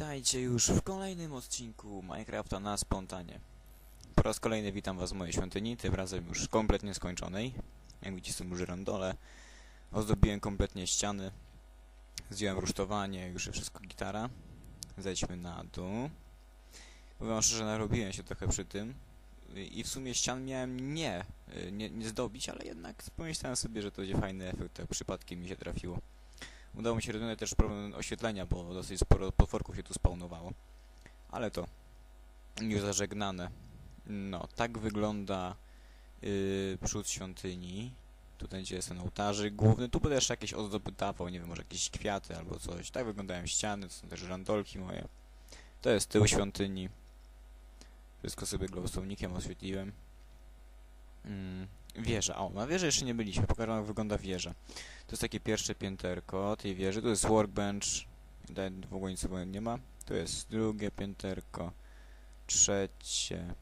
witajcie już w kolejnym odcinku Minecrafta na spontanie. Po raz kolejny witam was w mojej świątyni, tym razem już kompletnie skończonej. Jak widzicie są już randole. Ozdobiłem kompletnie ściany. Zdjąłem rusztowanie, już wszystko gitara. Zejdźmy na dół. Powiem szczerze, narobiłem się trochę przy tym. I w sumie ścian miałem nie, nie, nie zdobić, ale jednak pomyślałem sobie, że to będzie fajny efekt, tak przypadkiem mi się trafiło. Udało mi się rozwiązać też problem oświetlenia, bo dosyć sporo potworków się tu spawnowało. Ale to już zażegnane. No, tak wygląda yy, przód świątyni. Tutaj gdzie jest ten ołtarzyk główny. Tu będę jeszcze jakieś ozdoby dawał, nie wiem, może jakieś kwiaty albo coś. Tak wyglądają ściany, to są też randolki moje. To jest tył świątyni. Wszystko sobie glowstone'nikiem oświetliłem. Mm, wieża. O, na wieży jeszcze nie byliśmy. Pokażę jak wygląda wieża. To jest takie pierwsze pięterko tej wieży. Tu jest workbench. W ogóle nic nie ma. Tu jest drugie pięterko. Trzecie.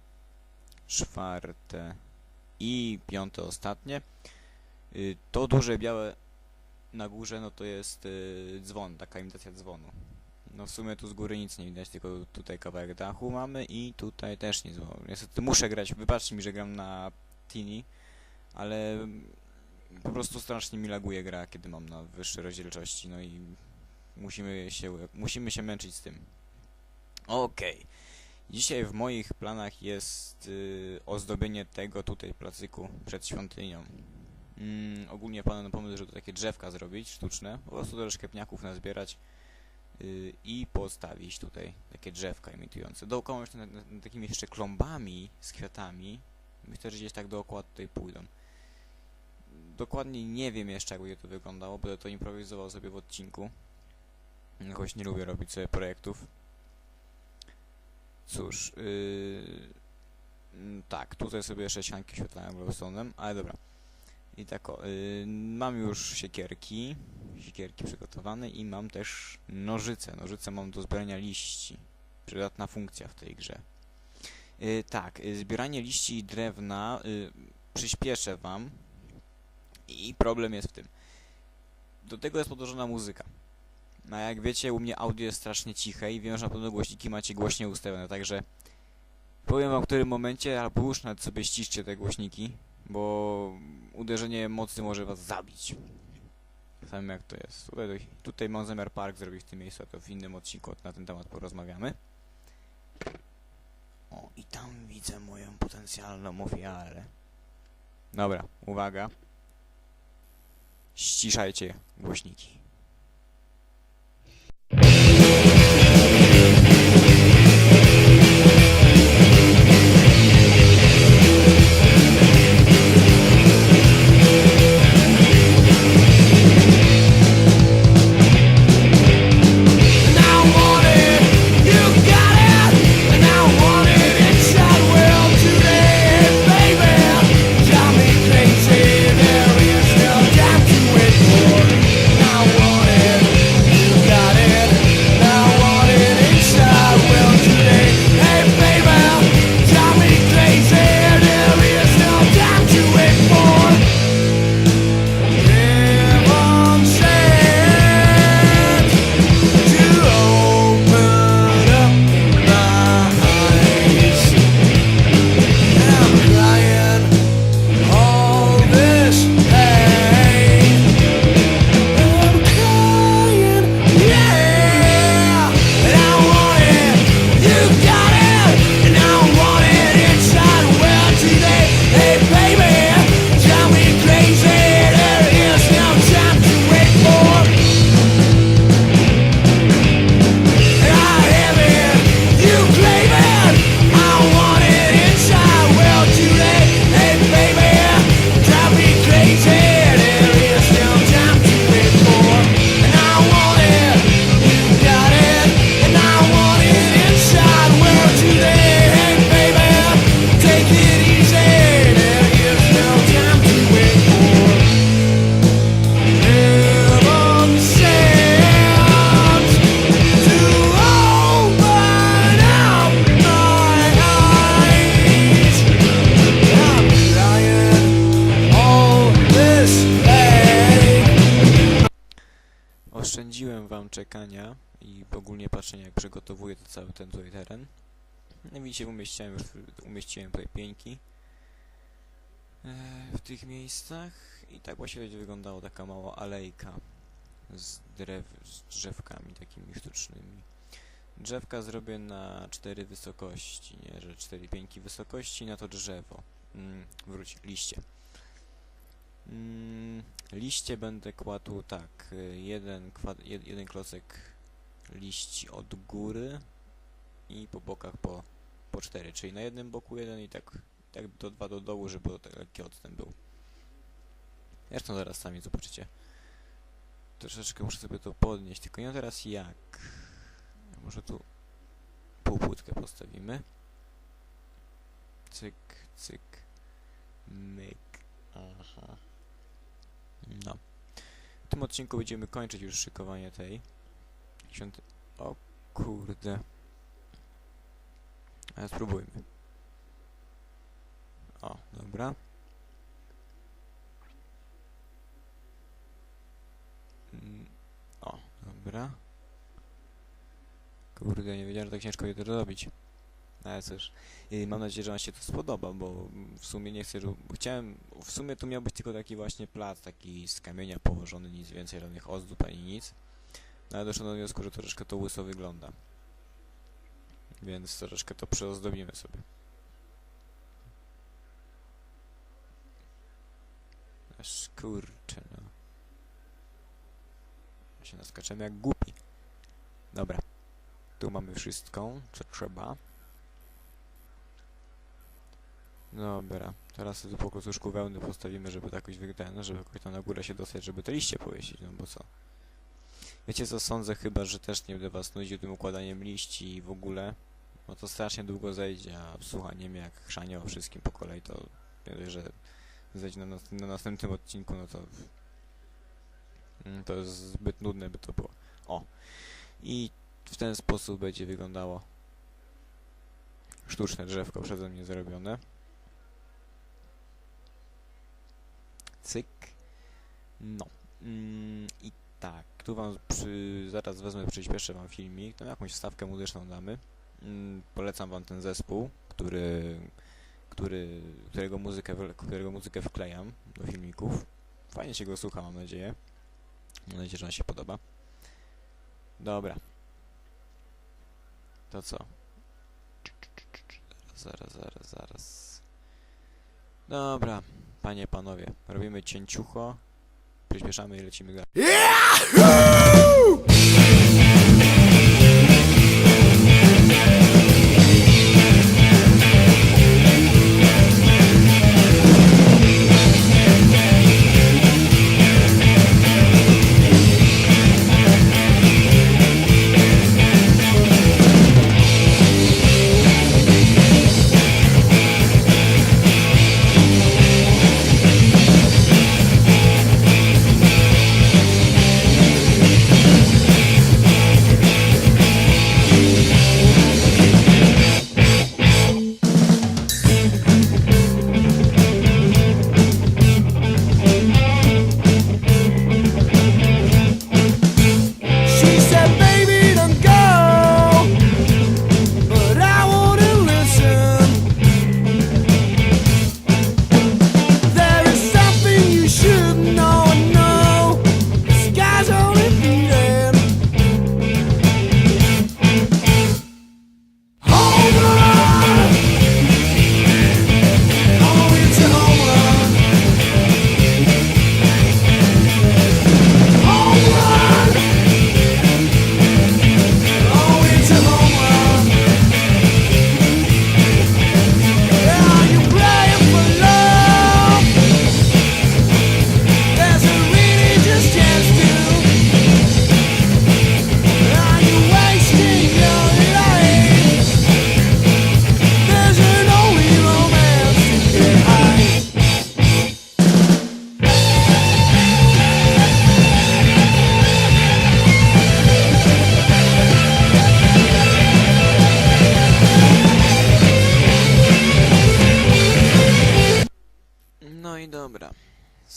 Czwarte. I piąte ostatnie. Y, To duże białe na górze, no to jest y, dzwon, taka imitacja dzwonu. No w sumie tu z góry nic nie widać, tylko tutaj kawałek dachu mamy i tutaj też nic. Bo niestety muszę grać, wybaczcie mi, że gram na Tini, ale po prostu strasznie mi laguje gra, kiedy mam na wyższej rozdzielczości, no i musimy się, musimy się męczyć z tym. Okej. Dzisiaj w moich planach jest y, ozdobienie tego tutaj placyku przed świątynią. Mm, ogólnie padłem na pomysł, żeby takie drzewka zrobić, sztuczne, po prostu troszkę pniaków nazbierać y, i postawić tutaj takie drzewka imitujące. Dookoła jeszcze takimi jeszcze klombami z kwiatami. Myślę, że gdzieś tak dookoła tutaj pójdą. Dokładnie nie wiem jeszcze, jak będzie to wyglądało, będę to improwizował sobie w odcinku. Jakoś nie lubię robić sobie projektów. Cóż, yy... tak, tutaj sobie jeszcze ścianki świetlałem glowstone'em, ale dobra. I tak o, yy, mam już siekierki, siekierki przygotowane i mam też nożyce. Nożyce mam do zbierania liści. Przydatna funkcja w tej grze. Yy, tak, yy, zbieranie liści i drewna yy, przyspieszę wam i problem jest w tym. Do tego jest podłożona muzyka. No jak wiecie, u mnie audio jest strasznie ciche i wiem, że na pewno głośniki macie głośniej ustawione, także powiem wam w którym momencie, albo już nawet sobie ściszcie te głośniki, bo uderzenie mocy może was zabić. Sam jak to jest. Tutaj, tutaj mam zamiar park zrobić w tym miejscu, a to w innym odcinku na ten temat porozmawiamy. O, i tam widzę moją potencjalną ofiarę. Dobra, uwaga. Ściszajcie głośniki. I ogólnie patrzenia jak przygotowuję to cały ten tutaj teren. No widzicie, umieściłem już, umieściłem tutaj pieńki e, w tych miejscach i tak właśnie będzie wyglądała taka mała alejka z, drew, z drzewkami takimi sztucznymi. Drzewka zrobię na cztery wysokości, nie, że cztery pieńki wysokości na to drzewo. Mm, wróć, liście. Mm, liście będę kładł tak, y, jeden, jeden klocek liści od góry i po bokach po, po cztery, czyli na jednym boku jeden i tak, tak do dwa do dołu, żeby lekki odstęp był. Zresztą zaraz sami zobaczycie. Troszeczkę muszę sobie to podnieść, tylko nie teraz jak. Może tu półpłótkę postawimy. Cyk, cyk, myk. No. W tym odcinku będziemy kończyć już szykowanie tej. O kurde. Ale spróbujmy. O, dobra. Mm, O, dobra. Kurde, nie wiedziałem, że tak ciężko je to. Ale cóż, mam nadzieję, że Wam się to spodoba, bo w sumie nie chcę, Chciałem, w sumie tu miał być tylko taki właśnie plac, taki z kamienia położony, nic więcej, żadnych ozdób ani nic. No ale doszedłem do wniosku, że troszeczkę to łyso wygląda. Więc troszeczkę to przyozdobimy sobie. Aż kurczę, no. Się naskaczemy jak głupi. Dobra. Tu mamy wszystko, co trzeba. Dobra, teraz tu po klocuszku wełny postawimy, żeby to jakoś wyglądało, żeby jakoś tam na górę się dostać, żeby te liście powiesić, no bo co? Wiecie co, sądzę chyba, że też nie będę was nudził tym układaniem liści i w ogóle, bo to strasznie długo zejdzie, a słuchanie mnie jak chrzanie o wszystkim po kolei, to dość, że zejdzie na, na następnym odcinku, no to mm, to jest zbyt nudne by to było. O! I w ten sposób będzie wyglądało sztuczne drzewko przeze mnie zrobione. Cyk. No. Mm, I tak, tu wam przy, zaraz wezmę, przyspieszę wam filmik, tam jakąś wstawkę muzyczną damy. Mm, polecam wam ten zespół, który, który, którego, muzykę, którego muzykę wklejam do filmików. Fajnie się go słucha, mam nadzieję. Mam nadzieję, że wam się podoba. Dobra. To co? Zaraz, zaraz, zaraz. Dobra, panie, panowie, robimy cięciucho, przyspieszamy i lecimy grać.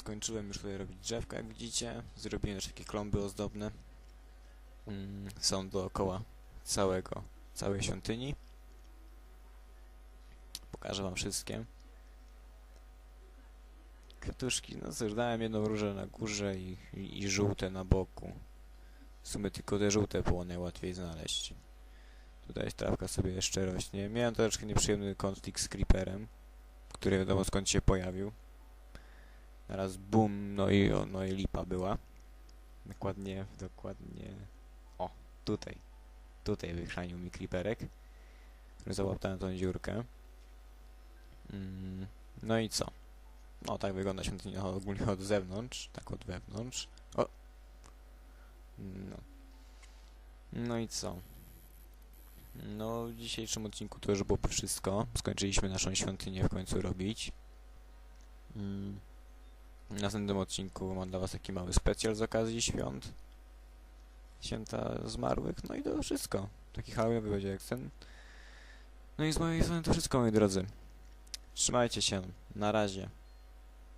Skończyłem już tutaj robić drzewka, jak widzicie. Zrobiłem też takie klomby ozdobne. mm, są dookoła całego, całej świątyni. Pokażę wam wszystkie. Kwiatuszki, no cóż, dałem jedną różę na górze i, i, i żółte na boku. W sumie tylko te żółte było najłatwiej znaleźć. Tutaj trawka sobie jeszcze rośnie. Miałem troszeczkę nieprzyjemny konflikt z Creeperem, który wiadomo skąd się pojawił. Naraz bum, no i, no i lipa była. Dokładnie, dokładnie... O, tutaj. Tutaj wychrzanił mi Creeperek. Załapałem tą dziurkę. Mm, no i co? No tak wygląda świątynia ogólnie od zewnątrz, tak od wewnątrz. O! No. No i co? No, w dzisiejszym odcinku to już było wszystko. Skończyliśmy naszą świątynię w końcu robić. Mm. W następnym odcinku mam dla was taki mały specjal z okazji świąt. Święta zmarłych, no i to wszystko. Taki halloweenowy będzie jak ten. No i z mojej strony to wszystko, moi drodzy. Trzymajcie się. Na razie.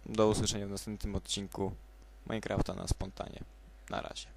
Do usłyszenia w następnym odcinku Minecrafta na spontanie. Na razie.